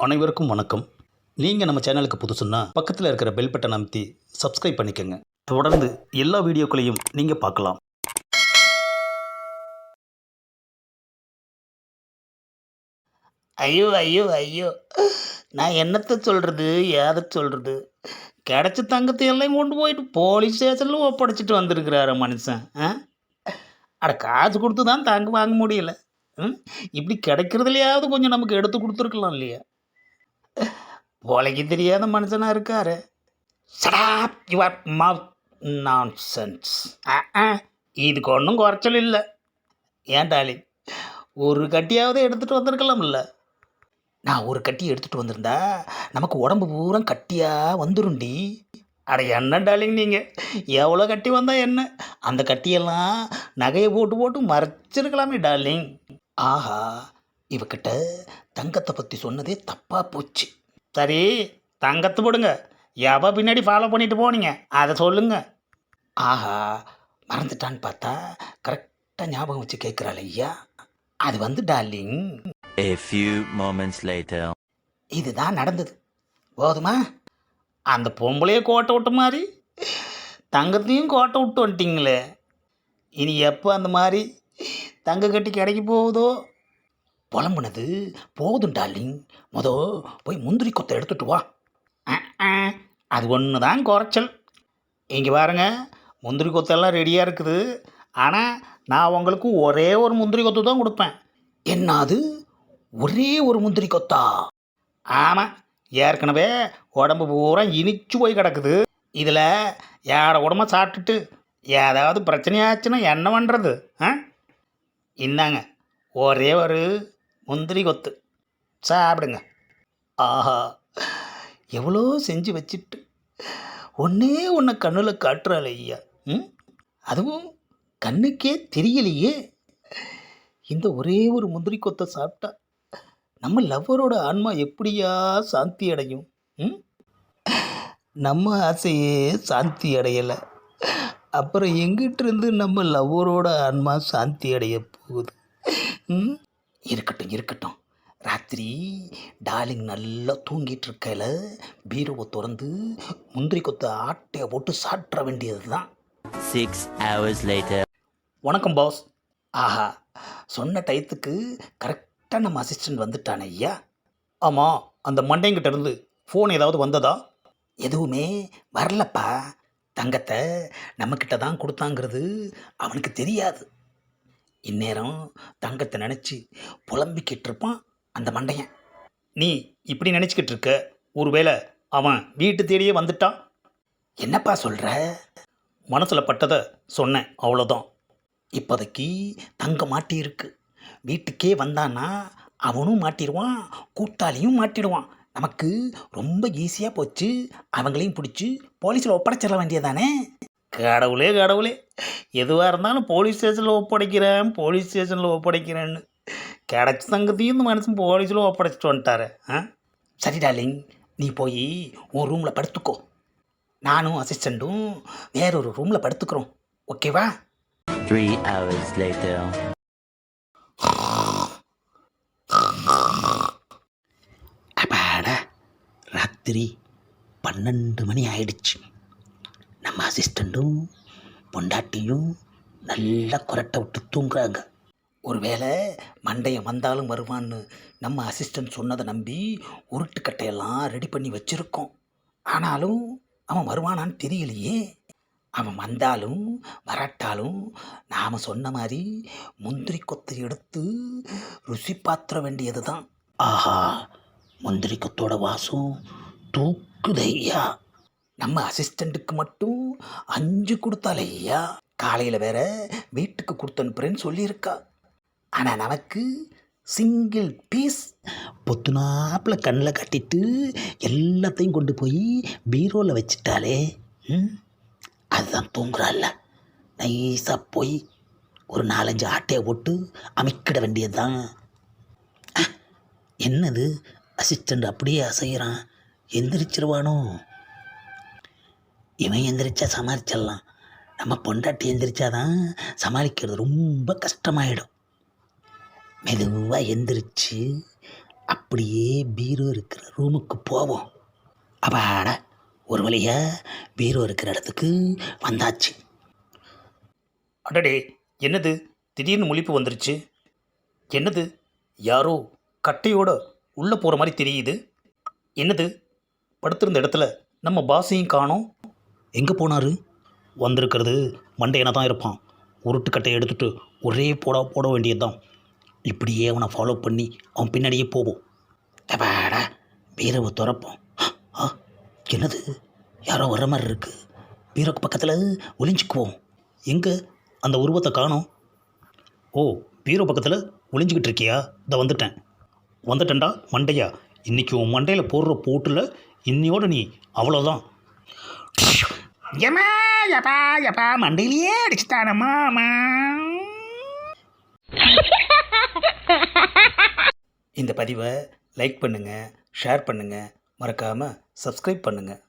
அனைவருக்கும் வணக்கம். நீங்கள் நம்ம சேனலுக்கு புதுசுன்னா பக்கத்தில் இருக்கிற பெல் பட்டன் அமைத்தி சப்ஸ்கிரைப் பண்ணிக்கோங்க. தொடர்ந்து எல்லா வீடியோக்களையும் நீங்கள் பார்க்கலாம். ஐயோ ஐயோ ஐயோ. நான் என்னத்தை சொல்கிறது ஏதை சொல்கிறது கிடச்ச தங்கத்தை எல்லாம் கொண்டு போயிட்டு போலீஸ் ஸ்டேஷனில் ஒப்படைச்சிட்டு வந்திருக்கிறாரு மனுஷன் ஆ? அட காசு கொடுத்து தான் தங்க வாங்க முடியல. ம்? இப்படி கிடைக்கிறதுலையாவது கொஞ்சம் நமக்கு எடுத்து கொடுத்துருக்கலாம் இல்லையா? போலைக்கு தெரியாத மனுஷனாக இருக்காரு. சடாப் யுவர் மவுத் நான் சென்ஸ் இதுக்கு ஒன்றும் குறைச்சல் இல்லை. ஏன் டாலி ஒரு கட்டியாவது எடுத்துகிட்டு வந்திருக்கலாம்ல. நான் ஒரு கட்டி எடுத்துகிட்டு வந்திருந்தா நமக்கு உடம்பு பூரா கட்டியாக வந்துருண்டி அட என்ன டாலிங் நீங்கள் எவ்வளோ கட்டி வந்தால் என்ன? அந்த கட்டியெல்லாம் நகையை போட்டு போட்டு மறைச்சிருக்கலாமே டார்லிங். ஆஹா இவகிட்ட தங்கத்தை பற்றி சொன்னதே தப்பாக போச்சு. சரி தங்கத்தை போடுங்க. எவ பின்னாடி ஃபாலோ பண்ணிட்டு போனீங்க? அதை சொல்லுங்க. ஆஹா மறந்துட்டான்னு பார்த்தா கரெக்டாக ஞாபகம் வச்சு கேட்குறாள் ஐயா. அது வந்து darling A few moments later. இதுதான் நடந்தது. போதுமா? அந்த பொம்பளைய கோட்டை விட்ட மாதிரி தங்கத்தையும் கோட்டை விட்டு வந்துட்டிங்களே. இனி எப்போ அந்த மாதிரி தங்க கட்டி கிடைக்க போகுதோ? புலம்புனது. போதும் டார்லிங். மொத போய் முந்திரி கொத்தை எடுத்துட்டு வா. அது ஒன்று தான் குறைச்சல் இங்கே பாருங்க முந்திரி கொத்தெல்லாம் ரெடியாக இருக்குது. ஆனால் நான் உங்களுக்கு ஒரே ஒரு முந்திரி கொத்து தான் கொடுப்பேன். என்னது ஒரே ஒரு முந்திரி கொத்தா? ஆமாம் ஏற்கனவே உடம்பு பூரா இனிச்சு போய் கிடக்குது. இதில் யார உடம்ப சாப்பிட்டுட்டு ஏதாவது பிரச்சனையாச்சுன்னா என்ன பண்ணுறது ஆ? இந்தாங்க ஒரே ஒரு முந்திரி கொத்து. சாப்பிடுங்க. ஆஹா எவ்வளோ செஞ்சு வச்சுட்டு ஒன்றே ஒன்று கண்ணில் காட்டுறாள் ஐயா. ம்? அதுவும் கண்ணுக்கே தெரியலையே. இந்த ஒரே ஒரு முந்திரி கொத்தை சாப்பிட்டா நம்ம லவ்வரோட ஆன்மா எப்படியா சாந்தி அடையும்? ம்? நம்ம ஆசையே சாந்தி அடையலை. அப்புறம் எங்கிட்ட இருந்து நம்ம லவ்வரோட ஆன்மா சாந்தி அடைய போகுது? ம்? இருக்கட்டும். இருக்கட்டும். ராத்திரி டார்லிங் நல்லா தூங்கிட்டு இருக்கையில பீரோவை திறந்து முந்திரி கொத்த ஆட்டையை போட்டு சாப்பிட்ற வேண்டியது தான் Six hours later. வணக்கம் பாஸ் ஆஹா சொன்ன டயத்துக்கு கரெக்டாக நம்ம அசிஸ்டன்ட் வந்துட்டானே ஐயா. ஆமாம் அந்த மண்டைங்கிட்ட இருந்து ஃபோன் ஏதாவது வந்ததா? எதுவுமே வரலப்பா. தங்கத்தை நம்மக்கிட்ட தான் கொடுத்தாங்கிறது அவனுக்கு தெரியாது. இந்நேரம் தங்கத்தை நினச்சி புலம்பிக்கிட்டு இருப்பான் அந்த மண்டையன். நீ இப்படி நினச்சிக்கிட்டு இருக்க? ஒருவேளை அவன் வீட்டு தேடியே வந்துட்டான்? என்னப்பா சொல்கிற மனசில் பட்டதை சொன்னேன் அவ்வளோதான் இப்போதைக்கு தங்க மாட்டியிருக்கு. வீட்டுக்கே வந்தான்னா அவனும் மாட்டிடுவான் கூட்டாளியும் மாட்டிடுவான். நமக்கு ரொம்ப ஈஸியாக போச்சு. அவங்களையும் பிடிச்சி போலீஸில் ஒப்படைச்சிட வேண்டியதானே கடவுளே கடவுளே. எதுவாக இருந்தாலும் போலீஸ் ஸ்டேஷனில் ஒப்படைக்கிறேன் போலீஸ் ஸ்டேஷனில் ஒப்படைக்கிறேன்னு. கிடச்ச தங்கத்தையும் இந்த மனுஷன் போலீஸில் ஒப்படைச்சிட்டு வந்துட்டாரு. ஆ? சரி டார்லிங் நீ போய் உன் ரூமில் படுத்துக்கோ. நானும் அசிஸ்டண்ட்டும் வேறொரு ரூமில் படுத்துக்கிறோம். ஓகேவா Three hours later. அப்பாடா ராத்திரி பன்னெண்டு மணி ஆயிடுச்சு. நம்ம அசிஸ்டண்ட்டும் பொண்டாட்டியும் நல்லா குரட்டை விட்டு தூங்குறாங்க. ஒருவேளை மண்டையம் வந்தாலும் வருவான்னு நம்ம அசிஸ்டன்ட் சொன்னதை நம்பி உருட்டுக்கட்டையெல்லாம் ரெடி பண்ணி வச்சுருக்கோம். ஆனாலும் அவன் வருவானான்னு தெரியலையே. அவன் வந்தாலும் வராட்டாலும் நாம் சொன்ன மாதிரி முந்திரி கொத்தை எடுத்து ருசி பாத்திர வேண்டியது தான் ஆஹா முந்திரி கொத்தோட வாசம் தூக்குதையா நம்ம அசிஸ்டண்ட்டுக்கு மட்டும் அஞ்சு கொடுத்தாலே ஐயா காலையில் வேற வீட்டுக்கு கொடுத்து அனுப்புறேன்னு சொல்லியிருக்கா. ஆனால் நமக்கு சிங்கிள் பீஸ் பொத்துனாப்பில் கண்ணில் கட்டிட்டு எல்லாத்தையும் கொண்டு போய் பீரோவில் வச்சிட்டாலே ம் அதுதான் தூங்குறாள்ல. நைஸாக போய் ஒரு நாலஞ்சு ஆட்டையை போட்டு அமைக்கிட வேண்டியது தான் என்னது? அசிஸ்டண்ட் அப்படியே அசைகிறான் எந்திரிச்சிருவானோ? இவன் எந்திரிச்சா சமாளிச்சிடலாம். நம்ம பொண்டாட்டி எந்திரிச்சாதான் சமாளிக்கிறது ரொம்ப கஷ்டமாயிடும். மெதுவாக எந்திரிச்சு அப்படியே பீரோ இருக்கிற ரூமுக்கு போவோம். அப்பாட ஒரு வழியாக பீரோ இருக்கிற இடத்துக்கு வந்தாச்சு. அடடே என்னது? திடீர்னு முழிப்பு வந்துருச்சு. என்னது? யாரோ கட்டையோட உள்ளே போகிற மாதிரி தெரியுது. என்னது? படுத்திருந்த இடத்துல நம்ம பாசையும் காணோம். எங்கே போனார்? வந்திருக்கிறது மண்டையனை தான் இருப்பான். உருட்டுக்கட்டையை எடுத்துகிட்டு எடுத்துட்டு ஒரே போட போட வேண்டியது தான் இப்படியே அவனை ஃபாலோ பண்ணி அவன் பின்னாடியே போவோம். அப்பாடா பீரவை திறப்போம் ஆ என்னது? யாரோ வர மாதிரி இருக்குது பீரோக்கு பக்கத்தில் ஒளிஞ்சுக்குவோம். எங்கே? அந்த உருவத்தை காணோம். ஓ பீரோ பக்கத்தில் ஒளிஞ்சிக்கிட்டு இருக்கியா? இதை வந்துட்டேன். வந்துட்டேன்டா மண்டையா? இன்றைக்கி உன் மண்டையில் போடுற போட்டில் இன்னையோட நீ அவ்வளோதான் ஏமா எப்பா எப்பா மண்டையிலேயே அடிச்சுட்டானம்மா அம்மா. இந்த பதிவை லைக் பண்ணுங்கள் ஷேர் பண்ணுங்கள் மறக்காமல் சப்ஸ்கிரைப் பண்ணுங்கள்